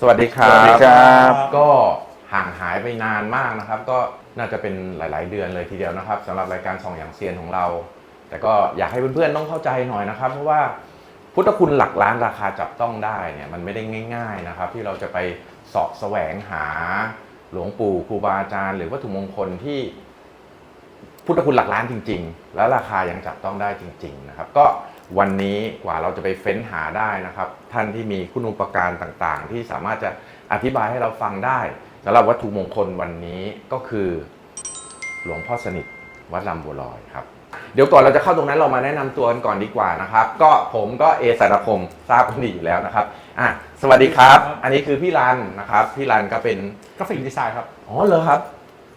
สวัสดีครับ สวัสดีครับ ก็ห่างหายไปนานมากนะครับ ก็น่าจะเป็นหลาย ๆ เดือนเลยทีเดียวนะครับสำหรับรายการส่องอย่างเซียนของเรา แต่ก็อยากให้เพื่อน ๆ ต้องเข้าใจหน่อยนะครับ เพราะว่าพุทธคุณหลักล้านราคาจับต้องได้เนี่ยมันไม่ได้ง่าย ๆ นะครับ ที่เราจะไปเสาะแสวงหาหลวงปู่ครูบาอาจารย์หรือวัตถุมงคลที่พุทธคุณหลักล้านจริง ๆ แล้วราคายังจับต้องได้จริง ๆ นะครับ ก็ วันนี้กว่าเราจะไปเฟ้นหาได้นะครับ ท่านที่มีคุณอุปการต่างๆ ที่สามารถจะอธิบายให้เราฟังได้สำหรับวัตถุมงคลวันนี้ก็คือ หลวงพ่อสนิทวัดลำบัวลอยครับ เดี๋ยวก่อนเราจะเข้าตรงนั้นเรามาแนะนำตัวกันก่อนดีกว่านะครับ ก็ผมก็เอสารพงศ์ทราบกันดีอยู่แล้วนะครับอะสวัสดีครับ อันนี้คือพี่รันนะครับ พี่รันก็เป็นกราฟิกดีไซน์ครับ อ๋อเหรอครับ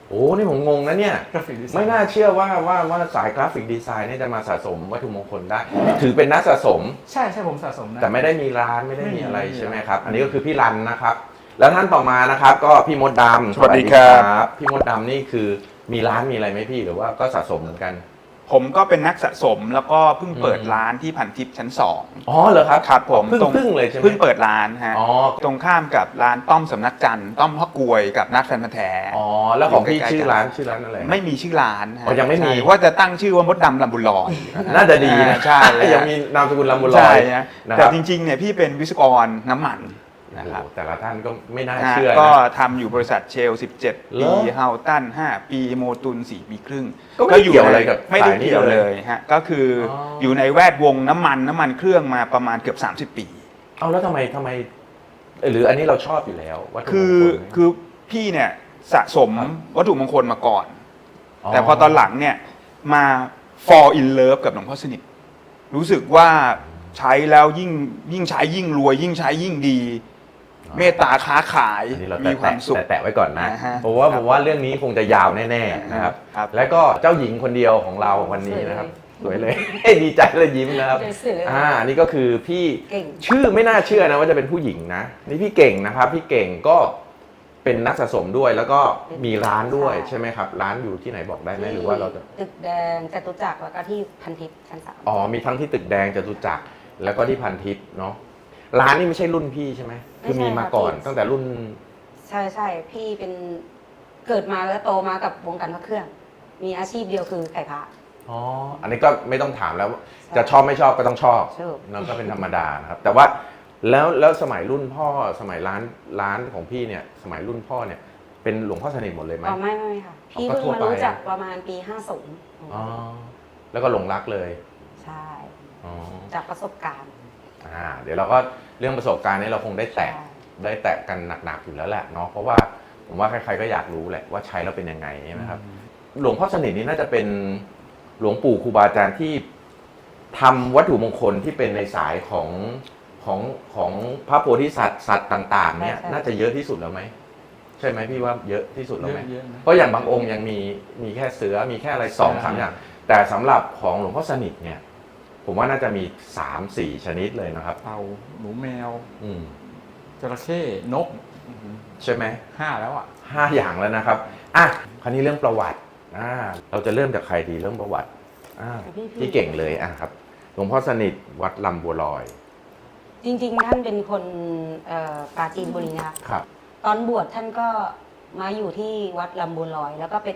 โอ้นี่ผมงงนะเนี่ย กราฟิกดีไซน์ ไม่น่าเชื่อว่าว่าว่าสายกราฟิกดีไซน์เนี่ยจะมาสะสมวัตถุมงคลได้ ถือเป็นนักสะสม ใช่ใช่ผมสะสมนะ แต่ไม่ได้มีร้านไม่ได้มีอะไรไม่มี ใช่ไหมครับ อันนี้ก็คือพี่รันนะครับ แล้วท่านต่อมานะครับ ก็พี่มดดำสวัสดีครับบพี่มดดำนี่คือมีร้านมีอะไรไหมพี่หรือว่าก็สะสมเหมือนกัน ผมก็เป็นนักสะสมแล้วก็เพิ่งเปิดอืมร้านที่พันทิพย์ชั้นสองอ๋อเหรอครับครับผมเพิ่งตรงเพิ่งเลยใช่ไหมเพิ่งเปิดร้านฮะอ๋อตรงข้ามกับร้านต้อมสำนักจันทร์ต้อมพ่อกลวยกับนัดแฟนพันธ์แท้อ๋อแล้วของพี่อยู่ใกล้ๆชื่อกันร้านชื่อร้านอะไรไม่มีชื่อร้านฮะอ๋อยังไม่มีใช่ว่าจะตั้งชื่อว่ามดดำลำบุญลอยน่าจะดีนะใช่ยังมีนามสกุลลำบุญลอใช่ยฮะนะคแต่รับจริงๆเนี่ยพี่เป็นวิศวกรน้ำมัน นะครับโอ้โหแต่ละท่านก็ไม่น่านะเชื่อก็นะทำอยู่บริษัทเชล 17ปีเหรอเฮาตัน 5 ปีโมตุน 4 ปีครึ่งก็ไม่เกี่ยวอะไรกับไม่ได้สายนี้เกี่ยวเลยเลยฮะก็คือออ อยู่ในแวดวงน้ำมันน้ำมันเครื่องมาประมาณเกือบ 30 ปี เอาแล้วทำไมทำไมเอ้ยหรืออันนี้เราชอบอยู่แล้ววัตถุมงคือลเนี่ยคือพี่เนี่ยสะสมครับ วัตถุมงคลมาก่อน แต่พอตอนหลังเนี่ยมา fall in love กับหลวงพ่อสนิทรู้สึกว่าใช้แล้วยิ่งยิ่งใช้ยิ่งรวย ยิ่งใช้ยิ่งดี เมตตาค้าขายอันนี้เรามีแตะความสุข แตะแตะไว้ก่อนนะอ่าฮะเพราะว่าครัผบมว่าเรื่องนี้คงจะยาวแน่ๆนะครับ ครับ แล้วก็เจ้าหญิงคนเดียวของเราวันนี้นะครับ สวยเลย ดีใจเลยยิ้มนะครับสวยๆอ่า นี่ก็คือพี่เก่ง ชื่อไม่น่าเชื่อนะว่าจะเป็นผู้หญิงนะ นี่พี่เก่งนะครับ พี่เก่งก็เป็นนักสะสมด้วยแล้วก็มีร้านด้วยใช่ไหมครับ ร้านอยู่ที่ไหนบอกได้ไหมหรือว่าเราจะ ตึกแดงจตุจักรแล้วก็ที่พันทิพย์ชั้นสาม อ๋อมีทั้งที่ตึกแดงจตุจักรแล้วก็ที่พันทิพย์เนาะ ร้านนี่ไม่ใช่รุ่นพี่ใช่ไหมคือมีมาก่อนตั้งแต่รุ่น ใช่ใช่พี่เป็นเกิดมาแล้วโตมากับวงการพระเครื่อง มีอาชีพเดียวคือไก่พระ อ๋อ อันนี้ก็ไม่ต้องถามแล้วจะชอบไม่ชอบก็ต้องชอบชอบ นั่นก็เป็นธรรมดานะครับ แต่ว่าแล้วแล้วสมัยรุ่นพ่อสมัยร้านร้านของพี่เนี่ย สมัยรุ่นพ่อเนี่ยเป็นหลวงพ่อสนิทหมดเลยไหม อ๋อไม่ไม่ไม่ค่ะ พี่ก็เพิ่งทั่วมาไปรู้จักประมาณปีห้าศูนย์อ๋อแล้วก็หลงรักเลยใช่ อ๋อจากประสบการณ์ อ่าเดี๋ยวเราก็เรื่องประสบการณ์นี้เราคงได้แตะใช่ได้แตะกันหนักๆอยู่แล้วแหละเนาะเพราะว่าผมว่าใครๆก็อยากรู้แหละว่าใช้แล้วเป็นยังไงใช่ไหมครับหลวงพ่อสนิทนี่น่าจะเป็นหลวงปู่ครูบาอาจารย์ที่ทำวัตถุมงคลที่เป็นในสายของของของพระโพธิสัตว์สัตว์ต่าง ๆ เนี่ยใช่น่าจะเยอะที่สุดแล้วไหมใช่ไหมพี่ว่าเยอะที่สุดแล้วไหมเยอะๆนะเพราะอย่างบางองค์ยังมีมีแค่เสือมีแค่อะไรสองสามอย่างแต่สำหรับของหลวงพ่อสนิทเนี่ย ผมว่าน่าจะมีสามสี่ชนิดเลยนะครับ เต่าหนูแมวอืมจระเข้นกใช่ไหม ห้าแล้วอะ ห้าอย่างแล้วนะครับ อะ คราวนี้เรื่องประวัติ อ่า เราจะเริ่มจากใครดีเรื่องประวัติ อ่า พี่ๆที่เก่งเลย อะครับ หลวงพ่อสนิทวัดลำบัวลอย จริงๆ ท่านเป็นคนเอ่อปราจีนบุรีนะคะครับ ตอนบวชท่านก็มาอยู่ที่วัดลำบุญลอย แล้วก็เป็น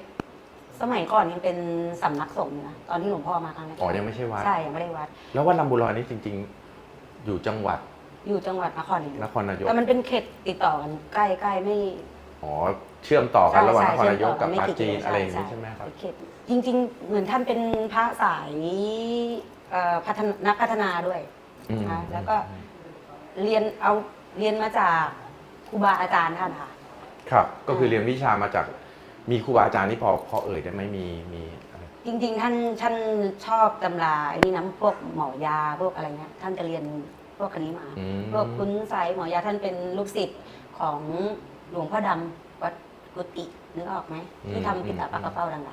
สมัยก่อนยังเป็นสำนักสงฆ์อยู่นะตอนที่หลวงพ่อมาครั้งแรกอ๋อยังไม่ใช่วัด ใช่ยังไม่ได้วัด แล้ววัดลำบัวลอยนี่จริง ๆ อยู่จังหวัดอยู่จังหวัดนครนายนกครนายกแต่มันเป็นเขตติดต่อกันใกล้ใกล้ไม่ อ๋อเชื่อมต่อกันระหว่างนครใช่นายกกับใช่ปราจีนใช่อะไรอย่างนี้ใช่ไหมครับเป็นเขตจริง ๆ เหมือนท่านเป็นพระสายเอ่อพัฒนานักพัฒนาด้วยอืม นะคะแล้วก็เรียนเอาเรียนมาจากครูบาอาจารย์ท่านค่ะ ครับ ก็คือเรียนวิชามาจาก มีครูบาอาจารย์ที่พอพอเอ่ยได้ไหมมีมีอะไรจริง ๆ ท่านท่านชอบตำราไอ้นี่น้ำพวกหมอยาพวกอะไรเงี้ยท่านจะเรียนพวกคันนี้มาอืมพวกคุณไสยหมอยาท่านเป็นลูกศิษย์ของหลวงพ่อดำวัดกุฏินึกออกไหมที่ทำปิดตาปักกระเป้าดัง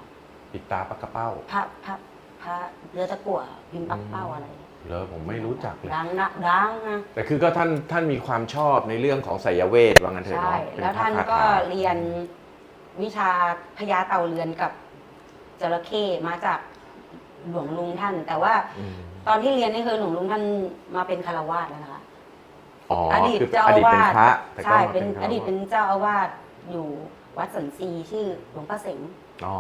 ปิดตาปักกระเป้าๆพระพระพระเรือตะกั่วพิมพ์ปักเป้าอะไรเลอผมไม่รู้จักเลย ดังนะดังนะ แต่คือก็ท่านท่านมีความชอบในเรื่องของไสยเวทว่างั้นเถอะใช่ เนาะเป็แล้วท่านพระก็คถเรียน วิชาพญาเต่าเรือนกับจระเข้มาจากหลวงลุงท่าน แต่ว่าอืมตอนที่เรียนนี่คือหลวงลุงท่านมาเป็นคารวาสแล้วนะคะ อ๋ออดีตคือเจ้าออาดีตเป็วานสพระแต่ก็ใช่มาเป็นพระอดีตเป็นเจ้าอาวาสอยู่วัดสันซีชื่อหลวงพ่อเสง อ๋อ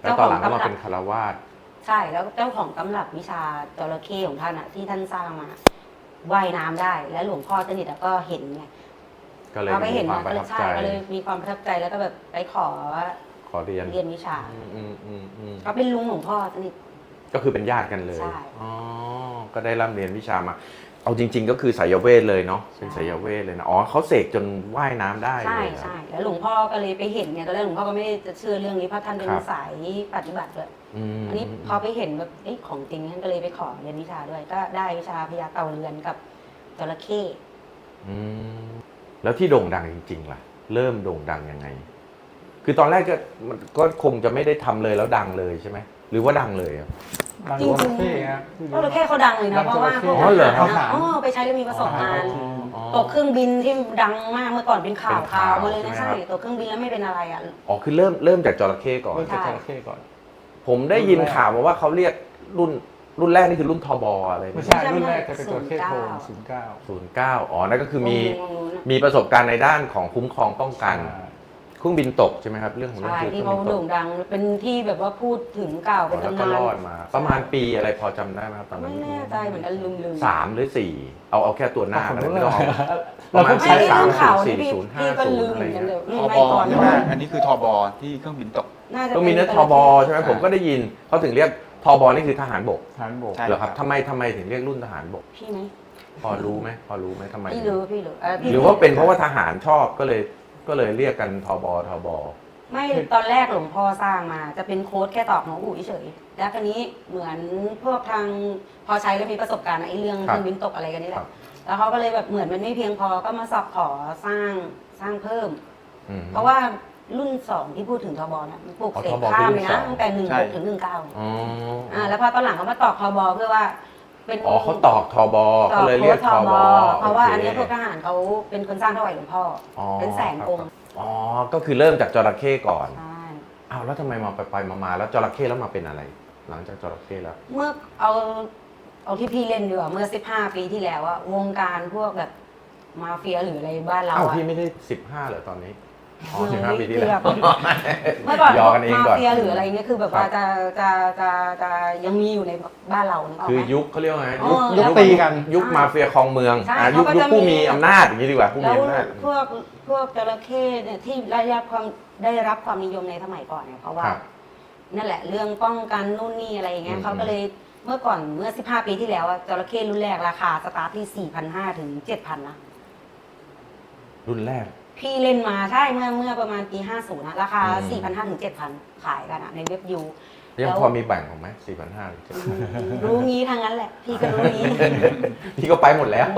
แล้วตอนหลังก็มาเป็นคารวาส ใช่แล้วเจ้าของตำรับวิชาจระเข้ของท่านอะที่ท่านสร้างมาว่ายน้ำได้ และหลวงพ่อสนิทอะก็เห็นไง ก็เลยพอไปมีเห็นความมาปก็ระเลทัยบใช่ใจก็เลยมีความประทับใจแล้วก็แบบไปขอว่าขอเรียนเรียนวิชาอืมอืมอืมอืมก็เป็นลุงหลวงพ่อสนิท ก็คือเป็นญาติกันเลยใช่อ๋อก็ได้ร่ำเรียนวิชามา เอาจริง ๆ ก็คือสายเวทเลยเนาะเป็นสายเวทเลยนะอ๋อเขาเสกจนว่ายน้ำได้เลใช่ยเหรอ ใช่แล้วหลวงพ่อก็เลยไปเห็นเนี่ยตอนแรกหลวงพ่อก็ไม่ได้จะเชื่อเรื่องนี้เพราะท่านเป็นครับ สายปฏิบัติด้วยอืมอันนี้พอไปเห็นแบบเอ๊ะของจริงท่านก็เลยไปขอเรียนวิชาด้วย ก็ได้วิชาพญาเต่าเรือนกับจระเข้อืม แล้วที่โด่งดังจริงๆล่ะ เริ่มโด่งดังยังไง คือตอนแรกก็มันก็คงจะไม่ได้ทำเลยแล้วดังเลยใช่ไหมหรือว่าดังเลยอะ ดังจริงจๆระเข้ครับจระเข้เขาดังเลยดันะงเพราะว่าจระเข้พวกอ๋อเหรอทหารนะอ๋อไปใช้แล้วมีประสบการณ์อ๋อตกเครื่องบินที่ดังมากเมื่อก่อนเป็นข่าวเป็นข่าข่าววมาเลยนะใช่ใช่ไหมครับ ตกเครื่องบินแล้วไม่เป็นอะไรอะ อ๋อคือเริ่มเริ่มจากจระเข้ก่อน เริ่มจากจระเข้ก่อน ผมได้ยินข่าวมาว่าเขาเรียกรุ่น รุ่นแรกนี่คือรุ่นทบอะไรไม่นะใช่รุ่นแรกจะเป็นจระเข้โทนศูนย์เก้าศูนย์เก้าอ๋อ นั่นก็คือมีวงนู้นน่ะมีประสบการณ์ในด้านของคุ้มครองป้องกันเครื่องบินตกใช่ไหมครับเรื่องของเรื่องใช่คือเคที่รื่องเขาบินตโด่กงดัง เป็นที่แบบว่าพูดถึงกล่าวอ๋เป็อนแล้วตำก็นานรอดมา ประมาณปีอะไรพอจำได้ไหมครับตอนไม่นั้นแน่ใจเหมือนกันลืมลืมสามหรือสี่เอาเอาแค่ตัวหน้าผมก็ได้รู้ไม่เลต้องเอายประมาณเราไม่ใช้ได้สามเรื่องข่าวศูนย์นี่สี่พี่ศูนย์ห้าพี่ก็ศูลืนมย์เหอะไรมือนกันเงี้ยเดี๋ยวทไม่บก่อนใช่ไหมอันนี้คือทบที่เครื่องบินตกน่าจะต้องมีเนื้อทบใช่ไหมผมก็ได้ยินเขาถึงเรียก ทบนี่คือทหารบกฐานบก ใช่ เหรอครับทำไมทำไมถึงเรียกรุ่นทหารบก พี่ไหมพอรู้ไหมพอรู้ไหมทำไม พี่รู้พี่รู้เพี่หรือว่าเป็นเพราะว่าทหารชอบก็เลยก็เลยเรียกกันทบทบ ไม่ตอนแรกหลวงพ่อสร้างมา จะเป็นโค้ดแค่ตอกหนองอู่เฉยๆแล้วทีนี้เหมือนพวกทางพอใช้แล้วมีประสบการณ์ไอ้เรื่องคเครับรื่องบินตกอะไรกันนี่แหครัละบ แล้วเขาก็เลยแบบเหมือนมันไม่เพียงพอก็มาสอบขอสร้างสร้างเพิ่ม อืมเพราะว่า รุ่นสองที่พูดถึงทบนะมันปลูกอ๋อเสกทบข้ามคือรุ่เลยนสอนะงตั้งแต่หนึ่งใช่หกถึงหนึ่งเก้าอ๋ออ่าแล้วพอตอนหลังเขามาตอกทบเพื่อว่าเป็นอ๋อเขาตอกทบตก็อกเลยโค้เรียดกททบบเพราะว่าโคอันนี้พวกทหารเขาเป็นคนสร้างถวายหลวงพ่อ อ๋อเป็นแสนองค์ อ๋อ ก็คือเริ่มจากจระเข้ก่อน ใช่อ้าวแล้วทำไมมาไปไปมามาแล้วจระเข้แล้วมาเป็นอะไร หลังจากจระเข้แล้ว เมื่อเอาเอาที่พี่เล่นดีกว่าเมื่อ15ปีที่แล้วอะวงการพวกแบบมาเฟียหรืออะไรบ้านเราอ้าวอะพี่ไม่ได้สิบห้าเหรอตอนนี้ อ๋อเออสิบห้าปีที่แล้ว เกือบเมื่อก่อนยอกันเองมาก่อนเฟียหรืออะไรเงี้ยคือแบบว่าครับจะจะจะจะยังมีอยู่ในบ้านเรานึกออกคือไหม ยุคเขาเรียกว่าไงอ๋อยุคยุคตีกัน ยุคมาเฟียคลองเมืองใช่อะยุคเขาก็ยุคจะผู้มีมีอำนาจอย่างนี้ดีกว่าผู้แล้มีวอำนาจ พวกพวกจระเข้เนี่ยที่ได้รับความได้รับความนิยมในสมัยก่อนเนี่ยเพราะว่า ครับนั่นแหละเรื่องป้องกันนู่นนี่อะไรอย่างเงี้อืยม เขาก็เลยเมื่อก่อนเมื่อ 15 ปีที่แล้วอะจระเข้รุ่นแรกราคาสตาร์ทที่4,500ถึง7,000นะรุ่นแรก พี่เล่นมาใช่เมื่อเมื่อประมาณปี 50นะราคา อืม4,500ถึง7,000 ขายกันอะในเว็บยู ยังแล้วพอมีแบ่งของไหมสี่พันห้ารู้งี้ทางนั้นแหละ พี่ก็รู้งี้ พี่ก็ไปหมดแล้ว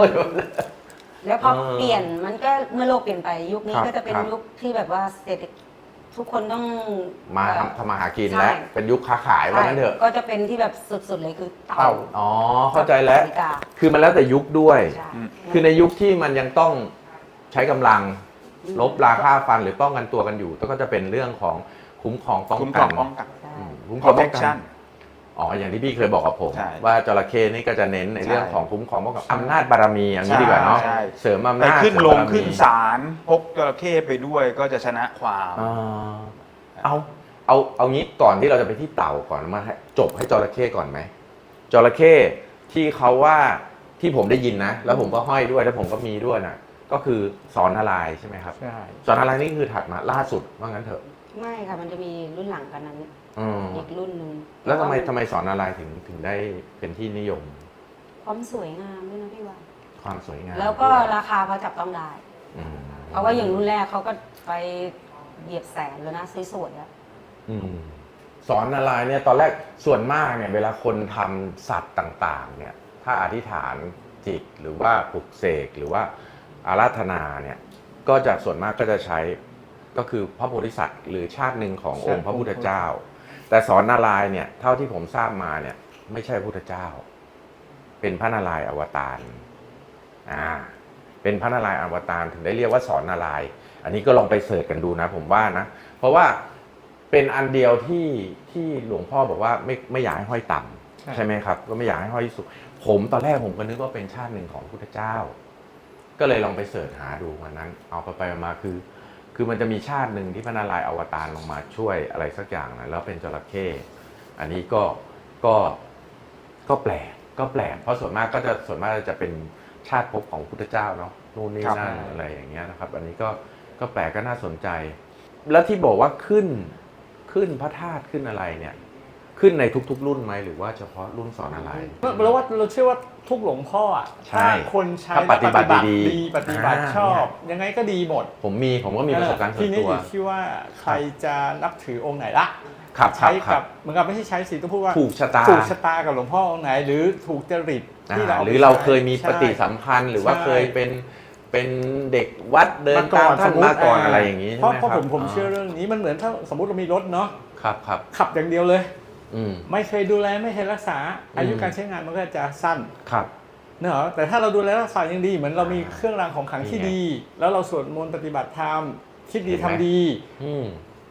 แล้วพอเออเปลี่ยนมันก็เมื่อโลกเปลี่ยนไปยุคนี้ครับก็จะเป็นครับ ยุคที่แบบว่าเศรษฐกิจทุกคนต้องมาทำทำมาหากินใช่แล้ว เป็นยุคค้าขายว่างั้นเถอะก็จะเป็นที่แบบสุดๆเลยคือเต่าเต่าอ๋อ เข้าใจแล้ว นาฬิกาคือมันแล้วแต่ยุคด้วย ใช่อืมคือในยุคที่มันยังต้องใช้กำลัง ลบราค่าฟันหรือป้องกันตัวกันอยู่ก็จะเป็นเรื่องของคุ้มครองป้องคุ้มคกัรอนงป้องกันใช่อืมคุ้มครองป้องกัน protection อ๋ออย่างที่พี่เคยบอกกับผม ใช่ว่าจระเข้นี่ก็จะเน้นในใช่เรื่องของคุ้มครองป้องกันอำนาจบารมีอย่างนี้ดีกว่าเนาะใช่ เสริมอำไปนาจขึ้นเสริมลงบารมีขึ้นศาลพกจระเข้ไปด้วยก็จะชนะความ อ่าเอาเอาเอางี้ก่อนที่เราจะไปที่เต่าก่อนมาให้จบให้จระเข้ก่อนไหมจระเข้ที่เขาว่าที่ผมได้ยินนะ แล้วผมก็ห้อยด้วยแล้วผมก็มีด้วยนะ ก็คือสอนนารายณ์ใช่ไหมครับ ใช่ สอนนารายณ์นี่คือถัดมาล่าสุดว่างั้นเถอะ ไม่ค่ะมันจะมีรุ่นหลังกันนั้นอืมอีกรุ่นหนึ่งแล้วทำไมทำไมสอนนารายณ์ถึงถึงได้เป็นที่นิยม ความสวยงามด้วยนะพี่ว่า ความสวยงามแล้วก็ราคาเขาจับต้องได้ อืมเพราะว่าอย่างรุ่นแรกเขาก็ไปเหยียบแสนแล้วนะสวยๆอะอืมสอนนารายณ์เนี่ยตอนแรกส่วนมากเนี่ย เวลาคนทำสัตว์ต่าง ๆ เนี่ย ถ้าอธิษฐานจิตหรือว่าปลุกเสกหรือว่า อาราธนาเนี่ยก็จะส่วนมากก็จะใช้ก็คือพระโพธิสัตว์หรือชาติหนึ่งขององค์พระพุทธเจ้า แต่สอนนารายณ์เนี่ยเท่าที่ผมทราบมาเนี่ยไม่ใช่พระพุทธเจ้า เป็นพระนารายณ์อวตารอ่าเป็นพระนารายณ์อวตารถึงได้เรียกว่าสอนนารายณ์อันนี้ก็ลองไปเสิร์ชกันดูนะ ผมว่านะ เพราะว่าเป็นอันเดียวที่ที่หลวงพ่อบอกว่าไม่ไม่อยากให้ห้อยต่ำใช่ใช่ไหมครับ ก็ไม่อยากให้ห้อยสูงผมตอนแรกผมก็นึกว่าเป็นชาติหนึ่งของพุทธเจ้า ก็เลยลองไปเสิร์ชหาดูวันนั้น เอาไปไปมาคือ คือมันจะมีชาติหนึ่งที่พระนารายณ์อวตารลงมาช่วยอะไรสักอย่างนะแล้วเป็นจระเข้อันนี้ก็ก็ก็แปลกก็แปลกเพราะส่วนมากก็จะส่วนมากจะเป็นชาติภพของพุทธเจ้าเนาะนู่นนี่ครับนั่นอะไรอย่างเงี้ยนะครับ อันนี้ก็ก็แปลกก็น่าสนใจ แล้วที่บอกว่าขึ้นขึ้นพระธาตุขึ้นอะไรเนี่ย ขึ้นในทุกๆ รุ่นไหมหรือว่าเฉพาะรุ่นสอนอะไรเราว่าเราเชื่อว่า ทุกหลวงพ่ออะใช่ถ้าคนใช้ถ้าปฏิบัติดีดีปฏิบัติอ่าชอบ ยังไงก็ดีหมด ผมมีผมก็มีประสบการณ์ส่ทีวนนี้ตัวอยู่ที่ว่าใครจะนับถือองค์ไหนละครับครัใช้บคกัรับบเหมือนกับไม่ใช่ใช้สิต้องพูดว่าถูกชะตาถูกชะตากับหลวงพ่อองค์ไหน หรือถูกจริตที่อ่าเราหรือเราเคยมีใช่ปฏิสัมพันธ์ หรือว่าใช่เคยเป็นเป็นเด็กวัดเดินตามท่านมาก่อนอะไรอย่างนี้นี้ใช่เพราะไหมเพราะครัผบมผมเชื่อเรื่องนี้มันเหมือนถ้าสมมติเรามีรถเนาะครับครับขับอย่างเดียวเลยอืม ไม่เคยดูแลไม่เคยรักษา อายุอืมการใช้งานมันก็จะสั้นครับเนอะแต่ถ้าเราดูแลรักษายังดี เหมือนเรามีเครื่องรางของขลังที่นี่ไงดี แล้วเราสวดมนต์ปฏิบัติธรรมคิดดีเห็นไหมทำดีอืม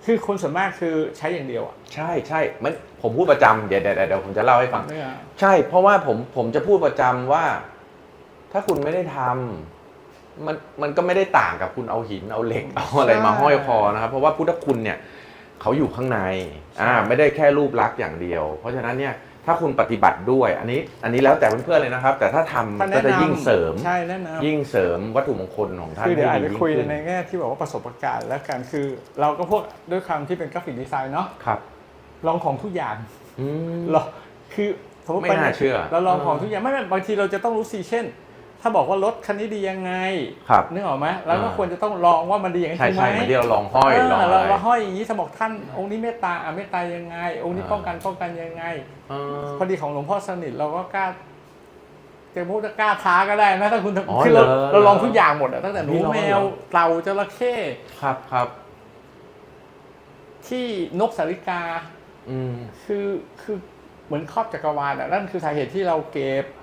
คือคนส่วนมากคือใช้อย่างเดียวอะใช่ใช่มันผมพูดประจำเดี๋ยวเดี๋ยวเดี๋ยวผมจะเล่าให้ฟังเนี่ยใช่ เพราะว่าผมผมจะพูดประจำว่า ถ้าคุณไม่ได้ทำมันมันก็ไม่ได้ต่างกับคุณเอาหินเอาเหล็กเอาอะไรมาห้อยคอนะครับเพราะว่าพุทธคุณเนี่ย เขาอยู่ข้างในอ่าไม่ได้แค่รูปลักษณ์อย่างเดียว เพราะฉะนั้นเนี่ยถ้าคุณปฏิบัติด้วย อันนี้อันนี้แล้วแต่เพื่อนๆเลยนะครับ แต่ถ้าทำถ้าก็แนะจะนำยิ่งเสริม ใช่แนะนำยิ่งเสริมวัตถุมงคลของท่านคือเดี๋ยวอาจให้จะยิ่งคุยขึ้นในแง่ที่บอกว่าประสบการณ์แล้วกันคือ เราก็พวกด้วยคำที่เป็นกราฟิกดีไซน์เนาะครับลองของทุกอย่างอืมเราคือสมมติไม่ไปน่าเชื่อเราลองเออของทุกอย่างไม่ไม่บางทีเราจะต้องรู้สิเช่น ถ้าบอกว่ารถคันนี้ดียังไงครับนึกออกไหมแล้วก็อ่าควรจะต้องลองว่ามันดีอย่างนั้นใช่จริงไหใช่มเหมือนที่เราลองห้อยลองเอออะไรเราเราห้อยอย่างนี้ถ้าบอกท่านองค์นี้เมตตาอะเมตตายังไง องค์นี้อ่าป้องกันป้องกันยังไงเออพอดีของหลวงพ่อสนิทเราก็กล้าจะพูดว่ากล้าท้าก็ได้นะถ้าคุณอ๋อคือเราเหรอเราลองทุกอย่างหมดอะตั้งแต่หนูพี่ลองแมเหรวอเต่าจระเข้ครับครับ ที่นกสาริกา อืมคือคือเหมือนครอบจักรวาลอะนั่นคือสาเหตุที่เราเก็บอ๋อ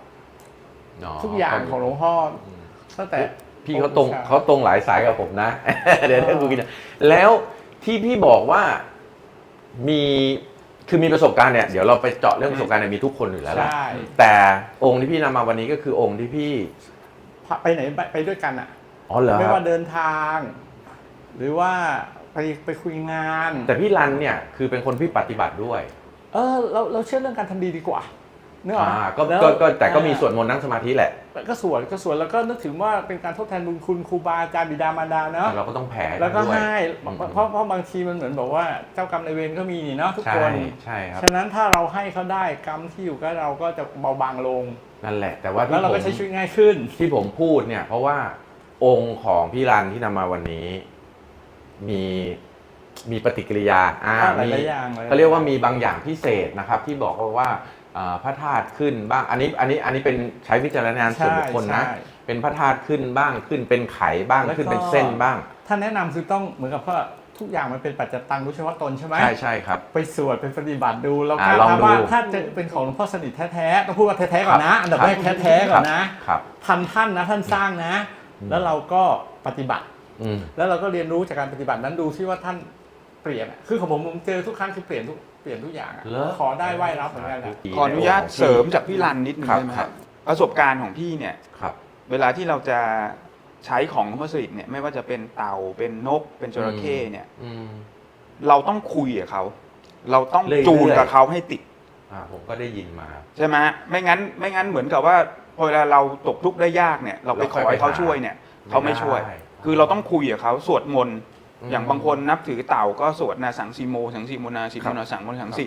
ทุกอย่างของหลวงพ่ออืมตั้งแต่พี่เขาตรงองค์ชาเขาตรงหลายสายกับผมนะ เดี๋ยวถ้าคุยกันแล้วที่พี่บอกว่ามีคือมีประสบการณ์เนี่ยเดี๋ยวเราไปเจาะเรื่องประสบการณ์เนี่ยมีทุกคนอยู่แล้วล่ะใช่แต่องค์ที่พี่นำมาวันนี้ก็คือองค์ที่พี่ไปไหนไปไปด้วยกันอะอ๋อเหรอไม่ครับว่าเดินทาง หรือว่าไปไปคุยงาน แต่พี่รันเนี่ยคือเป็นคนที่ปฏิบัติด้วย เออเราเราเชื่อเรื่องการทำดีดีกว่า เนกอะอ่าก็ล้วก็ก็แต่ก็มีอ่าส่วนมนต์นั่งสมาธิแหละ ก็สวดก็สวดแล้วก็นึกถึงว่าเป็นการทดแทนบุญคุณครูบาอาจารย์บิดามารดาเนาะเราก็ต้องแผ่แล้วก็ด้วยให้อืมเพราะเพราะบางทีมันเหมือนบอกว่าเจ้ากรรมนายเวรก็มีนี่เนาะทุกใช่คนใช่ครับฉะนั้นถ้าเราให้เขาได้กรรมที่อยู่กับเราก็จะเบาบางลงนั่นแหละ แต่ว่าแล้วที่เราผก็มใช้ชีวิตง่ายขึ้น ที่ผมพูดเนี่ย เพราะว่าองค์ของพี่รันที่นำมาวันนี้ มีมีปฏิกิริยาอ่าอ่าหมีลายๆอย่างเลยเขาเรียกว่ามีบางอย่างพิเศษนะครับ ที่บอกว่าอ่า พระธาตุขึ้นบ้างอันนี้อันนี้อันนี้เป็นใช้วิจารณญาณส่วนบุคคลนะใช่เป็นพระธาตุขึ้นบ้างขึ้นเป็นไขบ้างแล้วก็ขึ้นเป็นเส้นบ้างท่านแนะนำคือต้องเหมือนกับว่าทุกอย่างมันเป็นปัจจตังรู้เฉพาะตนใช่ไหมใช่ใช่ครับ ไปสวดไปปฏิบัติดูแล้วอ่าก็ลองถามว่าดูถ้าจะเป็นของหลวงพ่อสนิทแท้ๆต้องพูดว่าแท้ๆก่อนนะอันดับแรกแท้ๆก่อนนะครับทันท่านนะท่านสร้างนะอืมแล้วเราก็ปฏิบัติอืมแล้วเราก็เรียนรู้จากการปฏิบัตินั้นดูซิว่าท่านเปลี่ยนอะคือของผมผมเจอทุกครั้งคือเปลี่ยนทุก เปลี่ยนทุกอย่างอะเหรอ ขอได้ไหว้รับเหมือนกันอะขออนุญาตเสริมจากพี่รันนิดนึงครับได้ไหมคครัรับ บประสบการณ์ของพี่เนี่ย ครับ เวลาที่เราจะใช้ของหลวงพ่อสนิทเนี่ยไม่ว่าจะเป็นเต่าเป็นนกเป็นจระเข้เนี่ย อืม เราต้องคุยกับเขา เราต้องเรื่อยๆ จูนกับเขาให้ติดอ่าผมก็ได้ยินมา ใช่ไหมไม่งั้น ไม่งั้นเหมือนกับว่าพอเวลาเราตกทุกข์ได้ยากเนี่ย เราไปขอให้เขาช่วยเนี่ย เขาไม่ช่วยไม่ได้คือเราต้องคุยกับเขาสวดมนต์ อืมอย่างบางคนนับถือเต่าก็สวดนาสังสีโม สังสีโมนาสีโมนาสังโมนาสังสี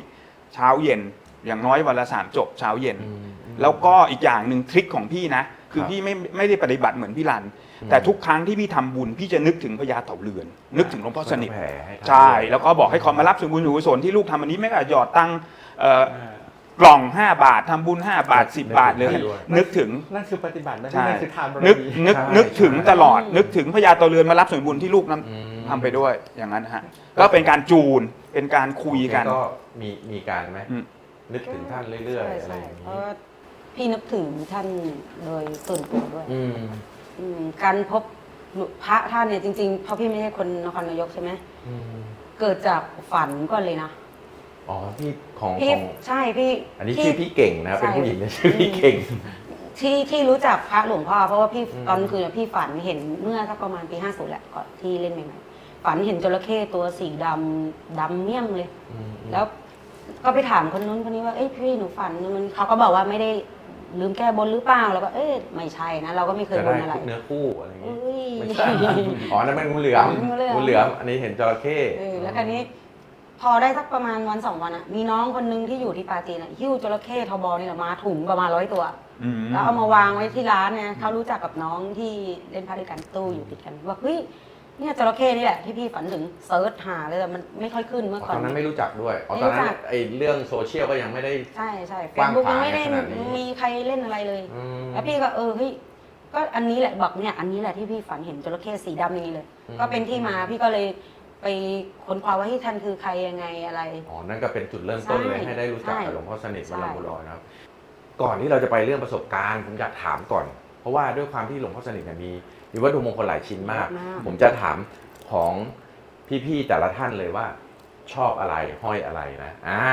เช้าเย็น อย่างน้อยวันละสามจบเช้าเย็นอืมแล้วก็อีกอย่างหนึ่งทริคของพี่นะ คือครับพี่ไม่ไม่ได้ปฏิบัติเหมือนพี่รันอืมแต่ทุกครั้งที่พี่ทำบุญพี่จะนึกถึงพญาเต่าเรือน นึกถึงหลวงพ่อสนิทก็ต้งแผ่ให้ท่านใช่ด้วยแล้วก็บอกให้เขามารับส่วนบุญส่วนกุศลที่ลูกทำอันนี้ไม่ก็หยอดตังค์เอ่ออ่ากล่อง 5 บาททำบุญ 5 บาท 10 บาทเลยด้วยนึกถึงนั่นคือปฏิบัตินะใช่นั่นคือทานบารนึกมีนึกใช่นึกถึงใช่ตลอดนึกถึงพญาเต่าเรือนมารับส่วนบุญที่ลูกนั้นอืม ทำไปด้วยอย่างนั้นนะฮะก็เป็นการจูนเป็นการคุยกัน ก็มีมีการไหมอืม นึกถึงท่านเรื่อยๆใช่อะไรใช่อย่างเพนี้ราะว่าพี่นึกถึงท่านโดยส่วนตัวด้วยอืมอืมการพบพระท่านเนี่ยจริงๆเพราะพี่ไม่ใช่คนนครนายกใช่ไหมอืมเกิดจากฝันก่อนเลยนะอ๋อพี่ของพี่ของใช่พี่อันนี้ชื่อพี่เก่งนะเป็นผู้หญิงนะชื่อพี่เก่ง ที่ที่รู้จักพระหลวงพ่อเพราะว่าพี่อืม ตอนคืนพี่ฝันเห็นเมื่อสักประมาณปี50แหละก่อนที่เล่นใหม่ๆ ฝันเห็นจระเข้ตัวสีดำดำเมี่ยมเลยอืมแล้วก็ไปถามคนนู้นคนนี้ว่าเอ้ยพี่หนูฝันมันเขาก็บอกว่าไม่ได้ลืมแก้บนหรือเปล่าแล้วก็เอ้ยไม่ใช่นะเราก็ไม่เคยจะบได้นอะไรเนื้อคู่อะไรอย่างงี้เอ้ย ไม่ใช่อ๋อนั่นเป็นงูเหลือมงูเหลือมงูเหลือมอันนี้เห็นจระเข้เออแล้วคราวนี้ พอได้สักประมาณวันสองวันอะมีน้องคนนึงที่อยู่ที่ปาจีนอะหิ้วจระเข้ทบอนี่แหละมาถุงประมาณร้อยตัว อืมแล้วเอามาวางไว้ที่ร้านเนี่ยเขารู้จักกับน้องที่เล่นพาด้วยกันตู้อยู่ติดกันบอกเฮ้ย เนี่ยจระเข้นี่แหละที่พี่ฝันถึงเซิร์ชหาเลยแต่มันไม่ค่อยขึ้นเมื่ออ๋อก่อตอน นนั้นไม่รู้จักด้วยอ๋อไม่ตอนรู้จันั้นกไอ้เรื่องโซเชียลก็ยังไม่ได้ ใช่ใช่เฟกว้าซงบุ๊กขวางยังไม่ได้ขนาดนี้ มีใครเล่นอะไรเลย อืม แล้วพี่ก็เออเฮ้ยก็อันนี้แหละบอกเนี่ยอันนี้แหละที่พี่ฝันเห็นจระเข้สีดำอย่างนี้เลย อืม ก็เป็นที่มาพี่ก็เลยไปค้นคว้าว่าที่ท่านคือใครยังไงอะไร อ๋อ นั่นก็เป็นจุดเริ่มต้นเลยใช่ให้ได้รู้จักใช่กับหลวงพ่อสนิทใช่วัดลำบุญลอยนะครับ ก่อนที่เราจะไปเรื่องประสบการณ์ผมอยากถามก่อน เพราะว่าด้วยความที่หลวงพ่อสนิทเนี่ยมีมีวัตถุมงคลหลายชิ้นมาก มาก ผมจะถามของพี่ๆแต่ละท่านเลยว่า ชอบอะไรห้อยอะไรนะ อ่า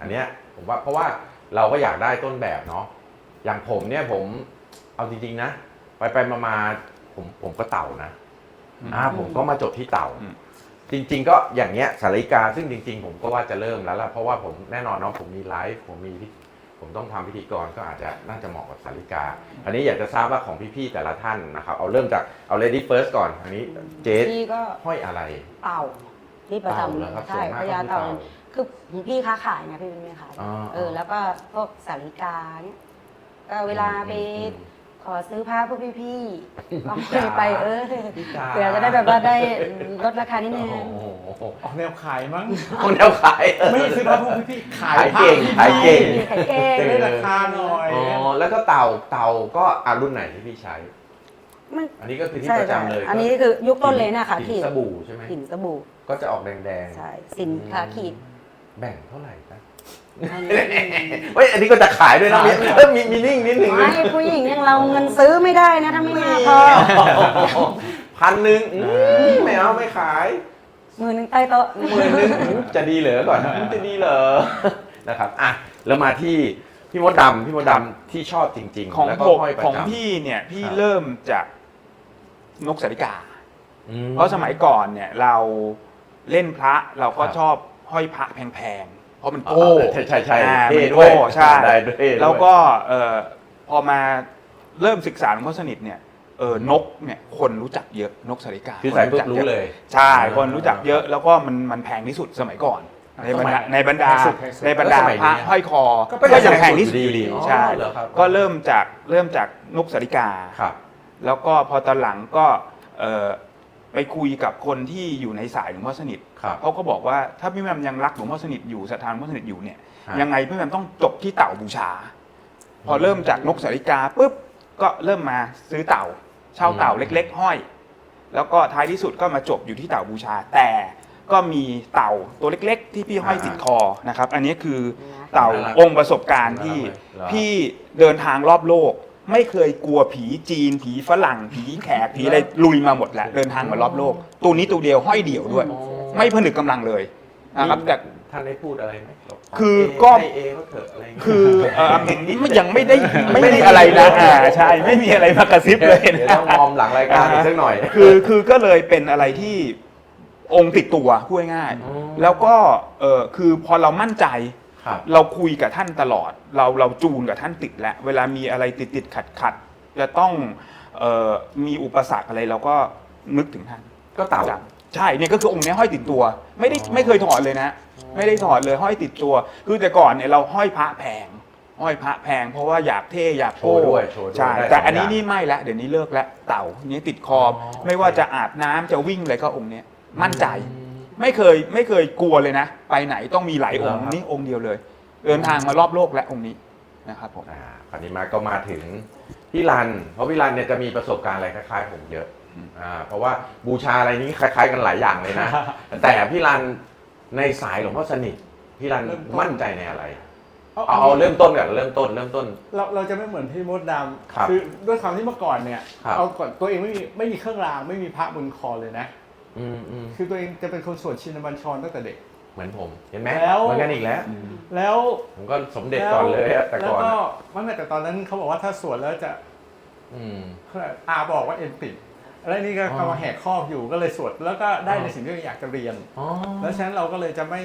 อันเนี้ยผมว่าเพราะว่าเราก็อยากได้ต้นแบบเนาะอย่างผมเนี่ยผมเอาจริงๆนะ ไปไปมามาผมผมก็เต่านะ อ่าผมก็มาจบที่เต่า อืม จริง ๆ ก็อย่างเงี้ยสาริกาซึ่งจริง ๆ ผมก็ว่าจะเริ่มแล้วล่ะเพราะว่าผมแน่นอนเนาะผมมีไลฟ์ผมมีพิ ผมต้องทำพิธีกรก็อาจจะน่าจะเหมาะกับสาริกา อันนี้อยากจะทราบว่าของพี่ๆแต่ละท่านนะครับ เอาเริ่มจากเอา lady first ก่อน อันนี้เจสพี่ก็ห้อยอะไรเต่าที่ประเต่าจำเหรอครับใช่ส่วนมากพญาก็คือเต่าเต่าคือพี่ค้าขายไงพี่เป็นแม่ขายอ๋อเออแล้วก็พวกสาริกาเนี่ยก็เวลาไปอืม ขอซื้อผ้าพวกพี่ๆก็จ๋าไปเออพี่จ๋าเผื่อจะได้แบบว่าได้ลดราคานิดนึง โอ้โหออกแนวขายมั้ง คนแนวขายไม่ได้ซื้อพระพวกพี่ๆขายขายเก่งผ้ขายเก่ง ขายเก่ง ได้ราคาหน่อย อ๋อแล้วก็เต่าเต่าก็อารุ่นไหนที่พี่ใช้ มันอันนี้ก็คือที่ใช่ประใช่จำเลยอันนี้คือยุคต้นเลยนะคะหิขีนดสบู่ใช่ไหมหินสบู่ก็จะออกแดงๆใช่สินค้าขีดแบ่งเท่าไหร่นะอันนี้ เฮ้ยอันนี้ก็จะขายด้วยนะมีเริ่มมีมีนิ่งนิดหนึ่งไม่ผู้หญิงอย่างเราเงินซื้อไม่ได้นะถ้าไม่มากพอพันหนึ่งอืมไม่เอาไม่ขายมือหนึ่งใต้โต๊ะหมื่นหนึ่งอืมจะดีเหรอก่อนนะจะดีเหรอนะครับอะแล้วมาที่พี่มดดำพี่มดดำที่ชอบจริงของๆ แล้วก็ผมห้อยประของจำ พี่เนี่ยพี่ครับ เริ่มจากนกสาริกา อื เพราะสมัยก่อนเนี่ยเราเล่นพระเราก็ครับ ชอบห้อยพระแพงๆ เพราะมันอ๋อโก้ใช่ใช่ใช่อ่าเท่มันด้วยโก้ใช่ได้ด้วยเท่ด้วย แล้วก็เอ่อพอมาเริ่มศึกษาหลวงพ่อสนิทเนี่ยเออนกเนี่ยคนรู้จักเยอะนกสาริกาคือใส่ปุ๊บนรู้จักเลยใช่คนรู้จักเยอะแล้วก็มันมันแพงที่สุดสมัยก่อน ในบรรดาในบรรดาแพงสุดแพงสุดในบรรดาแล้วสมัยพระนี้ห้อยคอก็เป็นก็ยังแพงที่สุดแพงสุดอยู่ดีอ๋อใช่เหรอครับก็เริ่มจากเริ่มจากนกสาริกาครับแล้วก็พอตอนหลังก็เอ่อ ไปคุยกับคนที่อยู่ในสายหลวงพ่อสนิทครับเขาก็บอกว่าถ้าพี่แมมยังรักหลวงพ่อสนิทอยู่ศรัทธาหลวงพ่อสนิทอยู่เนี่ยฮะ ยังไงพี่แมมต้องจบที่เต่าบูชา พอเริ่มจากนกสาริกาปุ๊บก็เริ่มมาซื้อเต่า เช่าเต่าเล็ก ๆ ห้อย แล้วก็ท้ายที่สุดก็มาจบอยู่ที่เต่าบูชา แต่ก็มีเต่าตัวเล็ก ๆ ที่พี่ห้อยติดคอนะครับ อันนี้คือเต่าน่ารักองค์ประสบการณ์ที่น่ารักเลยเหรอพี่เดินทางรอบโลก ไม่เคยกลัวผีจีน ผีฝรั่ง ผีแขกผีอะไรลุยมาหมดแล้วเดินทางมารอบโลก ตัวนี้ตัวเดียวห้อยเดี่ยวด้วยอ๋อไม่ผนึกกำลังเลยนะครับแต่ ท่านได้พูดอะไรไหมบอกคือก็ ให้เอเขาเถอะอะไรอย่างเงี้ย คือเอ่อไม่ยังไม่ได้ไม่มีอะไรนะอ่าใช่ ไม่มีอะไรมากระซิบเลยเดี๋ยวนะ ต้องมอมหลังรายการอีกสักหน่อย คือคือก็เลยเป็นอะไรที่องค์ติดตัวพูดง่ายอ๋อๆแล้วก็เออคือพอเรามั่นใจครับ เราคุยกับท่านตลอด เราเราจูนกับท่านติดแล้วเวลามีอะไรติดติดขัดขัดจะต้องเออมีอุปสรรคอะไรเราก็นึกถึงท่านก็เต่าจังใช่เนี่ยก็คือองค์เนี้ยห้อยติดตัว ไม่ได้อ๋อไม่เคยถอดเลยนะ ไม่ได้ถอดเลยห้อยติดตัว คือแต่ก่อนเนี่ยเราห้อยพระแพงห้อยพระแพงเพราะว่าอยากเท่อยากโชว์ด้วยโชว์ด้วยใช่ได้แต่สองอันนี้อย่างนี่ไม่ละเดี๋ยวนี้เลิกแล้วเต่านี้ติดคออ๋อไม่ว่าจะอาบน้ำจะวิ่งอะไรก็องค์เนี้ยมั่นใจ ไม่เคยไม่เคยกลัวเลยนะ ไปไหนต้องมีหลายองค์เหรอครับนี่องค์เดียวเลย เดินทางมารอบโลกแล้วองค์นี้นะครับผมอ่าคราวนี้มาก็มาถึงพี่รัน เพราะพี่รันเนี่ยจะมีประสบการณ์อะไรคล้ายๆผมเยอะอืมอ่าเพราะว่าบูชาอะไรนี้คล้าย ๆ กันหลายอย่างเลยนะ แต่พี่รันในสายหลวงพ่อสนิทพี่รันเริ่มต้นมั่นใจในอะไรเอาเอาเอาเริ่มต้นก่อนเริ่มต้นเริ่มต้น เราเราจะไม่เหมือนพี่มดดครับำคือด้วยความที่เมื่อก่อนเนี่ยครับเอาก่อนตัวเองไม่มีไม่มีเครื่องรางไม่มีพระบนคอเลยนะ อืมอืมคือตัวเองจะเป็นคนสวดชินบัญชรตั้งแต่เด็ก เหมือนผมเห็นไหมแล้ว เหมือนกันอีกแล้ว แล้วผมก็สมเด็จก่อนเลยอะแต่แล้วก่อนก็อะไม่ไม่แต่ตอนนั้นเขาบอกว่าถ้าสวดแล้วจะอืม อาบอกว่าเอ็นติดแล้วนี่ก็อ๋อ กำลังแหกครอบอยู่ก็เลยสวดแล้วก็ได้ในสิ่งที่อยากจะเรียน อ๋อแล้วฉะนั้นเราก็เลยจะไม่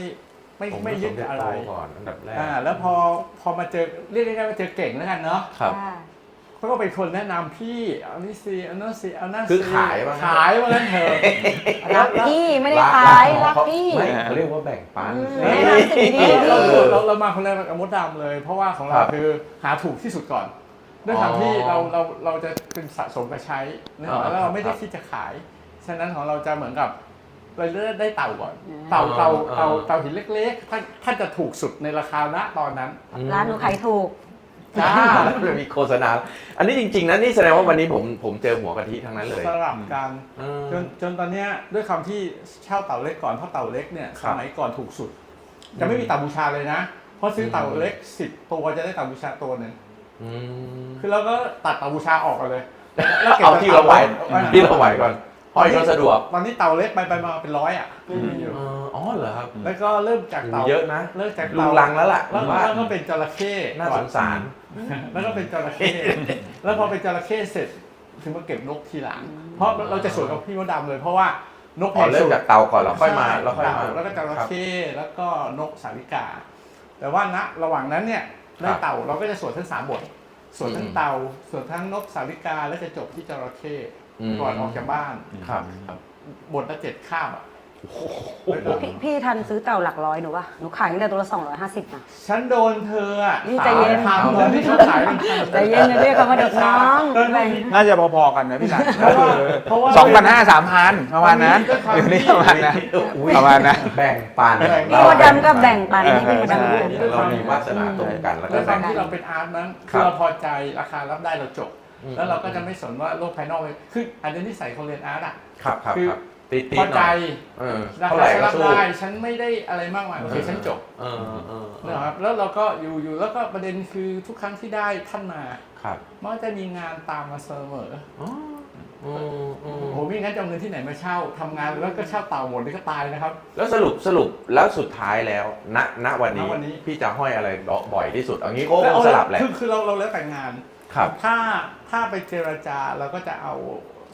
ไม่ผมไม่ก็ยึสดมเด็จอะไรโตก่อนอันดับแรกอ่าแล้วพอพอมาเจอเรียกง่ายๆว่าเจอเก่งแล้วกันเนาะ ครับ ค่ะ เขาก็เป็นคนแนะนำพี่เอานี่สิเอานั่นสิเอานั่นสิคือขายว่างั้น ขายว่างั้นเถอะรักพี่ไม่ได้ขายรักพี่ ไม่เขาเรียกว่าแบ่งปันอืมเฮ้ยแนะนำสิ่งดีเราเราเรามาคนแรกกับมดดำเลย เพราะว่าของคเรารับคือหาถูกที่สุดก่อนด้วยความที่อ๋อเราเราเราจะเป็นสะสมกับใช้เนื่องจากอ่าแล้วเราไม่ได้ครับคิดจะขาย ฉะนั้นของเราจะเหมือนกับเราเลือกได้เต่าก่อนอืมเต่าเต่าอ่าเต่าเต่าหินเล็กๆท่านท่านจะถูกสุดในราคาณตอนนั้น ร้านหนูขายถูก จ้าแล้วมีโฆษณา อันนี้จริงๆนะนี่แสดงว่าวันนี้ผมผมเจอหัวกะทิทั้งนั้นเลยสลับกันเออ จนจนตอนเนี้ยด้วยคำที่เช่าเต่าเล็กก่อนเพราะเต่าเล็กเนี่ยคสรับมัยก่อนถูกสุด จะไม่มีเต่าบูชาเลยนะ เพราะซื้อเต่าเล็กสิบตัวจะได้เต่าบูชาตัวหนึ่งอืมคือเราก็ตัดเต่าบูชาออกกันเลยแล้วก็บเอาที่เราไหวต่ที่เราไหวก่อนห้อยก็สะดวกตอนนี้เต่าเล็กไปไปมาเป็นร้อยอะ อืมมีอยู่เอออ๋อ เหรอครับ แล้วก็เริ่มจากเต่าเยอะนะเริ่มจากลุเต่างลังแล้วล่ะแล้วว่าแล้วก็เป็นจระเข้น่าสงสาร แล้วก็เป็นจระเข้แล้วพอเป็นจระเข้เสร็จถึงมาเก็บนกทีหลัง เพราะเราจะสวนกับพี่มดดำเลย เพราะว่านกแพอ๋องเริ่มสุด จากเตาก่อนแล้วค่อยมาใช่แล้วค่อยมาเต่าแล้วก็จระครับเข้แล้วก็นกสาลิกา แต่ว่าณระหว่างนั้นเนี่ยในครับเต่าเราก็จะสวดทั้งสามบทสวดทั้งอืมเต่าสวดทั้งนกสาลิกา แล้วจะจบที่จระเข้อืม ก่อนออกจากบ้าน ครับครับบทละเจ็ดข้ามอะ พี่พี่ทันซื้อเต่าหลักร้อยหนูปะหนูขายตั้งแต่ตัวละสองร้อยห้าสิบนะ ฉันโดนเธออะนี่ใจเย็นถามตอนที่เขาขายเป็นพันใจเย็นนะเรียกคำว่าเด็กน้องแบ่งน่าจะพอๆกันนะพี่หลังเพราะว่าเพราะว่า สองพันห้าสามพันประมาณนั้นด้วยความอยู่นี่ที่ประมาณนั้นอุ๊ยประมาณนั้น แบ่งปันแบ่งพี่มดดำก็แบ่งปันให้พี่มดดำใช่ด้วย เรามีวาสนาตรงกันแล้วด้ก็วยคแบ่วามงที่เราเป็นอาร์ตมั้งคคืรัอบเราพอใจราคารับได้เราจบอืมแล้วเราก็จะไม่สนว่าโลกภายนอกเลยคืออันนี้นิสัยคนเรียนอาร์ตอะ ครับครับคือครับ ติดติพดอหใจน่อยเออราเท่าคาไหร่ฉันก็รับสู้ได้ฉันไม่ได้อะไรมากมายโอเคฉันจบเออเออเออนะครับแล้วเราก็อยู่อยู่แล้วก็ประเด็นคือทุกครั้งที่ได้ท่านมาครับมันก็จะมีงานตามมาเสมออ๋ออืมอืมโอ้โหไม่งั้นจะเอาเงินที่ไหนมาเช่าทำงานแล้วก็เช่าเต่าหมดนี่ก็ตายนะครับ แล้วสรุปสรุปแล้วสุดท้ายแล้วณณวันนี้ณวันนี้ พี่จะห้อยอะไรบ่อยที่สุดเอางี้ก็คงสลับแหละคือคือเราเราแล้วแต่งงาน ครับ ถ้าถ้าไปเจรจาเราก็จะเอา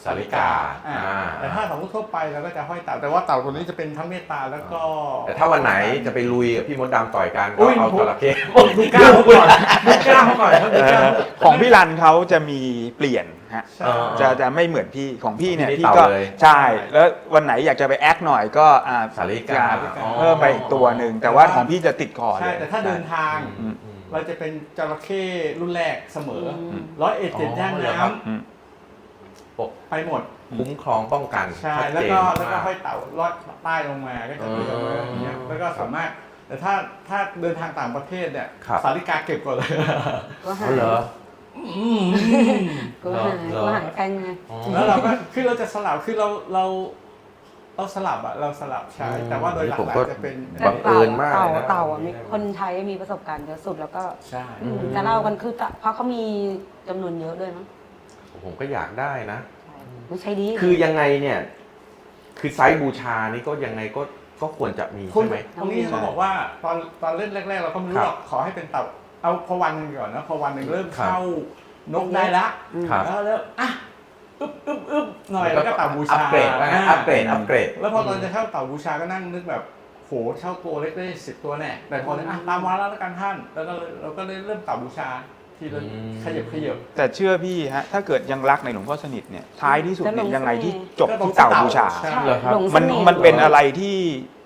สาลิกาอ่าอ่าแต่ถ้าสมมติทั่วไปเราก็จะห้อยเต่าแต่ว่าเต่าตัวนี้จะเป็นทั้งเมตตาแล้วก็ แต่ถ้าวันไหนจะไปลุยกับพี่มดดำต่อยกันอุ้ก็ยเอาจระเข้ดูกล้าเขาก่อนดูกล้าเขาก่อนครับดูกล้าเขาก่อนของพี่รันเขาจะมีเปลี่ยนฮะใช่เออจะจะไม่เหมือนพี่ของพี่เนี่ยพี่พี่เต่าก็เลยใช่แล้ววันไหนอยากจะไปแอคหน่อยก็อ่าสาลิกาอ๋อเพิ่มไปอีกตัวหนึ่งแต่ว่าของพี่จะติดคอเลใช่ยแต่ถ้าเดินทางอืมอืมเราจะเป็นจระเข้รุ่นแรกเสมออมร้อยเอ็ดเจ็ดอ๋อย่างเหรอน้ค รับอืมำไปหมด คุ้มครองป้องกันใช่ชัดแล้วเจนก็แล้วก็มากห้อยเต่าลอดใต้ลงมาก็จะเลือกไว้อย่างเงี้ยอ๋อแล้วก็สามารถแต่ถ้าถ้าเดินทางต่างประเทศเนี่ยครับสาริกาเก็บก่อนเลยก็หาอ๋อยเหรอก็หายเหรอก็หายแพงไงอ๋อแล้วเราก็คือเราจะสลับคือเราเราเราสลับอะเราสลับใช้อืมแต่ว่าโดยหลัผมกก็ๆจะเป็นบังเอิญมากเต่าเลยนะเต่าอะมีคนไทยมีประสบการณ์เยอะสุดแล้วก็ใช่อืมจะเล่ากันคือจะเพราะเขามีจำนวนเยอะด้วยมั้ง ผมก็อยากได้นะไม่ใช่ดีคือยังไงเนี่ย คือไซส์บูชานี่ก็ยังไงก็ก็ควรจะมีคุณ ใช่ไหม ตรงนี้เขาบอกว่าตอนตอนเล่นแรก ๆ เราก็ไม่รู้ครับหรอกขอให้เป็นเต่าเอาพอวันหนึ่งก่อนนะพอวันหนึ่งเริ่มครับเข้านกได้ละอืม ครับ แล้วเริ่มอะอึ๊บอึ๊บอึ๊บหน่อยแล้วก็เต่าบูชาอัปเกรดว่างั้นอัปเกรดอัปเกรด แล้วพอตอนจะเช่าเต่าบูชาก็นั่งนึกแบบโหเช่าตัวเล็กได้สิบตัวแน่แต่พอเนี่ยอะตามวาระแล้วกันท่านแล้วก็เลยเราก็เลยเริ่มเต่าบูชา ทีละอืมขยับขยับ แต่เชื่อพี่ฮะถ้าเกิดยังรักในหลวงพ่อสนิทเนี่ยท้ายที่สุดเนี่ยจะลงยังไงที่เสน่ห์จบที่เต่าบูชา ใช่ เหรอครับ หลงมันสห์มันเป็นอะไรที่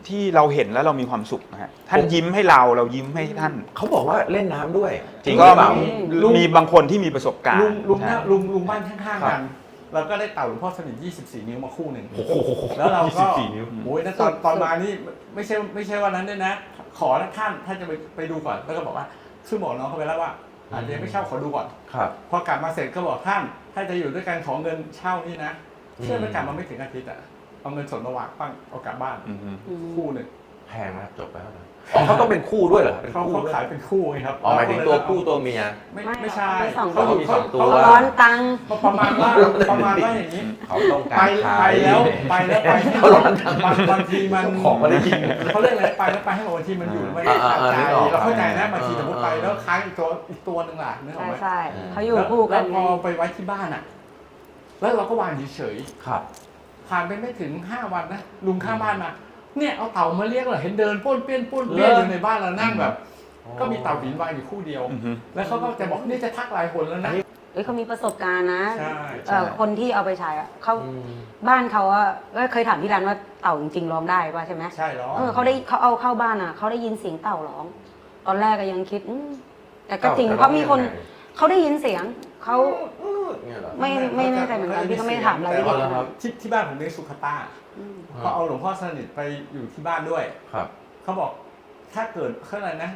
ที่เราเห็นแล้วเรามีความสุขนะฮะท่านยิ้มให้เราเรายิ้มให้ท่านเขาบอกว่าเล่นน้ำด้วยจริงหก็รือเปล่า ลุง มีบางคนที่มีประสบการณ์ลุงลุงหน้านะลุงลุงบ้านข้างครับๆกันเราก็ได้เต่าหลวงพ่อสนิท24 นิ้วมาคู่หนึ่งโอ้โหแล้วเราก็24นิ้ว โอ้ยนะตอนตอนมานี่ไม่ใช่ไม่ใช่วันนั้นด้วยนะ ขอนะท่านท่านจะไปไปดูก่อนแล้วก็บอกว่าซึ่งบอกน้องเขาไปแล้วว่า อาจจะยังไม่เช่าขอดูก่อนครับ พอกลับมาเสร็จก็บอกท่านถ้าจะอยู่ด้วยกันขอเงินเช่านี่นะอืม เชื่อไหมกลับมาไม่ถึงอาทิตย์อะเอาเงินสดมาวางปั้งเอากลับบ้านอืมอืมคู่หนึ่งแพงนะครับจบไปเท่าไหร่ อ๋อเขาต้องเป็นคู่ด้วยเหรอเป็นเขาคู่เขาด้วยขายเป็นคู่ไงครับอ๋อหมายถึงตัวผู้ตัวเมีย ไม่ไม่ไม่ใช่ไม่สอง เขาเขามีสองตัวเขาร้อนตังค์ประมาณว่าประมาณว่าอย่างนี้ เขาต้องกาไปรขาย ไปแล้วไปแล้วไปเขาร้อนจังบางบางทีมันของไม่ได้กินเขาเรียกอะไรไปแล้วไปให้หมดบางทีมันอยู่ไม่ได้อ่าตัดอ่าใจนึกออกเราเข้าใจครันะบบางทีสมมติไปอ่าแล้วค้างอีกตัวอีกตัวหนึ่งล่ะนึกออกใช่ไหมใช่อืมเขาอยู่คู่กัแล้นวพอไปไว้ที่บ้านอะ แล้วเราก็วางเฉยครับ ๆผ่านไปไม่ถึงห้าวันนะลุงข้างบ้านมา เนี่ยเอาเต่ามาเลี้ยงเหรอเห็นเดินป้วนเปี้ยนป้วนเปี้ยนอยู่ในบ้านเรานั่งแบบ ก็มีเต่าหินวางอยู่คู่เดียว อือฮึ แล้วเขาก็จะบอกนี่จะทักหลายคนแล้วนะ เอ้ยเขามีประสบการณ์นะใช่เอ่อคนที่เอาไปใช้อะเขาอืมบ้านเขาอะก็เคยถามที่ร้านว่าเต่าจริงๆร้องได้ป่ะใช่ไหมใช่เหรอ เออเขาได้เขาเอาเข้าบ้านอะเขาได้ยินเสียงเต่าร้อง ตอนแรกก็ยังคิดอืมแต่ก็จริงเพราะมีคนเขาได้ยินเสียงเขา เนี่ยเหรอ ไม่ไม่แน่ใจเหมือนกันพี่ก็ไม่ได้ถามรายละอ๋เอีอยดแล้วครับที่ที่บ้านผมเลี้ยงสุขต้าอืม พอเอาหลวงพ่อสนิทไปอยู่ที่บ้านด้วยครับ เขาบอกถ้าเกิดเขาอะไรนะ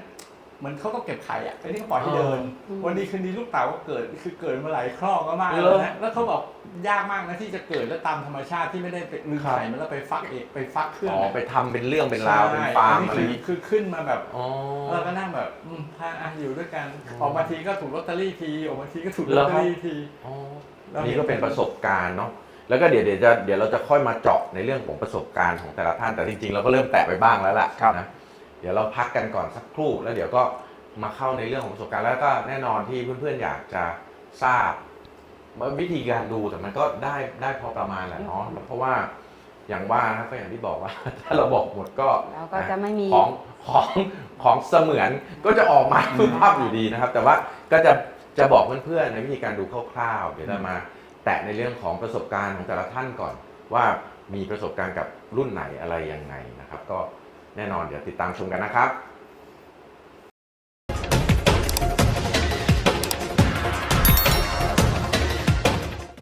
เหมือนเขาก็เก็บไข่อะไอ้นี่ก็ปล่อยให้เดินอืมวันดีคืนดีลูกเต่าก็เกิดคือเกิดมาหลายคลอกก็มากเหเลรอยนะแล้วเขาบอกยากมากนะที่จะเกิดแล้วตามธรรมชาติที่ไม่ได้ไปลืมครับไข่มันแล้วไปฟักเองไปฟักเครื่องอ๋ออะไปทำเป็นเรื่องเป็นราวเป็นฟาร์มอะไรใช่อย่างนี้งี้คือขึ้นมาแบบอ๋อเราก็นั่งแบบอืมพาอะอยู่ด้วยกันอ๋อออกมาทีก็ถูกลอตเตอรี่ทีออกมาทีก็ถูกลเหรออตคเตรัอบรี่ทีอ๋อเราเห็นนี่ก็เป็นประสบการณ์เนาะ แล้วก็เดี๋ยวเดี๋ยวจะเดี๋ยวเราจะค่อยมาเจาะในเรื่องของประสบการณ์ของแต่ละท่านแต่จริงๆเราก็เริ่มแตะไปบ้างแล้วล่ะครับ นะเดี๋ยวเราพักกันก่อนสักครู่แล้วเดี๋ยวก็มาเข้าในเรื่องของประสบการณ์แล้วก็แน่นอนที่เพื่อนๆอยากจะทราบว่าวิธีการดูแต่มันก็ได้ได้พอประมาณแหละเนาะเพราะว่าอย่างว่านะก็อย่างที่บอกว่า ถ้าเราบอกหมดก็ แล้วก็จะไม่มี ของของของเสมือนก็จะออกมาคือภาพอยู่ดีนะครับ แต่ว่าก็จะจะบอกเพื่อนๆในวิธีการดูคร่าวๆเดี๋ยวจะมา แตะในเรื่องของประสบการณ์ของแต่ละท่านก่อน ว่ามีประสบการณ์กับรุ่นไหนอะไรยังไงนะครับ ก็แน่นอนเดี๋ยวติดตามชมกันนะครับ